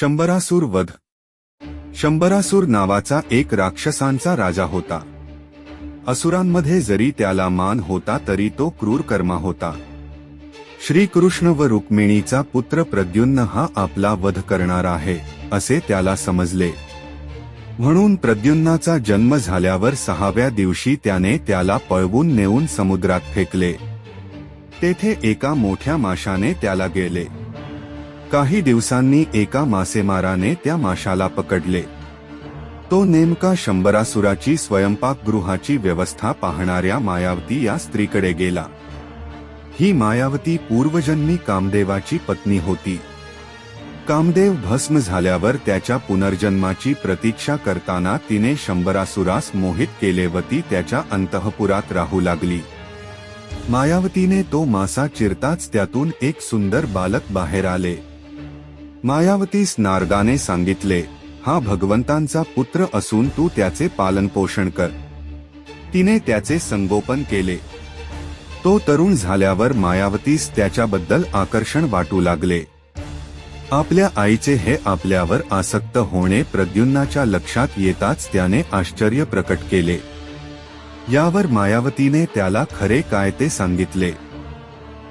शंभरासूर वध. शंभरासूर नावाचा एक राक्षसांचा राजा होता. असुरांमध्ये जरी त्याला मान होता तरी तो क्रूर कर्मा होता. श्रीकृष्ण व रुक्मिणीचा पुत्र प्रद्युम्न हा आपला वध करणार आहे असे त्याला समजले. म्हणून प्रद्युम्नाचा जन्म झाल्यावर सहाव्या दिवशी त्याने त्याला पळवून नेऊन समुद्रात फेकले. तेथे एका मोठ्या माशाने त्याला गेले. काही दिवसांनी एका मासेमाराने त्या माशाला पकडले. तो नेमका शंभरासुराची स्वयंपाकगृहाची व्यवस्था पाहणाऱ्या मायावती या स्त्रीकडे गेला. ही मायावती पूर्वजन्मी कामदेवाची पत्नी होती. कामदेव भस्म झाल्यावर त्याच्या पुनर्जन्माची प्रतीक्षा करताना तिने शंभरासुरास मोहित केले व ती त्याच्या अंतःपुरात राहू लागली. मायावतीने तो मासा चिरताच त्यातून एक सुंदर बालक बाहेर आले. मायावतीस नारदाने सांगितले हा भगवंतांचा पुत्र असून तू त्याचे पालनपोषण कर. तिने त्याचे संगोपन केले. तो तरुण झाल्यावर मायावतीस त्याच्याबद्दल आकर्षण वाटू लागले. आपल्या आईचे हे आपल्यावर आसक्त होणे प्रद्युन्नाच्या लक्षात येताच त्याने आश्चर्य प्रकट केले. यावर मायावतीने त्याला खरे काय ते सांगितले.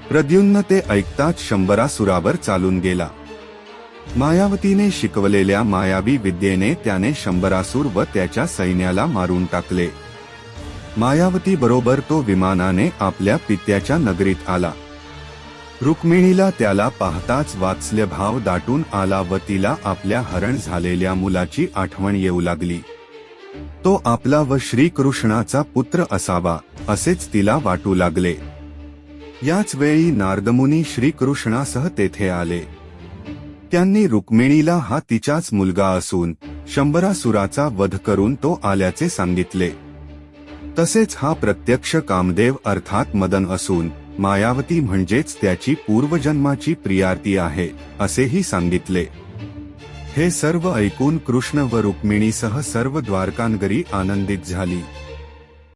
प्रद्युम्न ते ऐकताच शंभरासुरावर चालून गेला. मायावतीने शिकवलेल्या मायावी विद्येने त्याने शंभरासूर व त्याच्या सैन्याला मारून टाकले. मायावती बरोबर तो विमानाने आपल्या पित्याच्या नगरीत आला. रुक्मिणीला त्याला पाहताच वात्सल्य भाव दाटून आला व तिला आपल्या हरण झालेल्या मुलाची आठवण येऊ लागली. तो आपला व श्रीकृष्णाचा पुत्र असावा असेच तिला वाटू लागले. याच वेळी नारदमुनी श्रीकृष्णासह तेथे आले. त्यांनी रुक्मिणीला हा तिचाच मुलगा असून शंभरासुराचा वध करून तो आल्याचे सांगितले. तसेच हा प्रत्यक्ष कामदेव अर्थात मदन असून मायावती म्हणजेच त्याची पूर्वजन्माची प्रियार्ती आहे असेही सांगितले. हे सर्व ऐकून कृष्ण व रुक्मिणीसह सर्व द्वारकानगरी आनंदित झाली.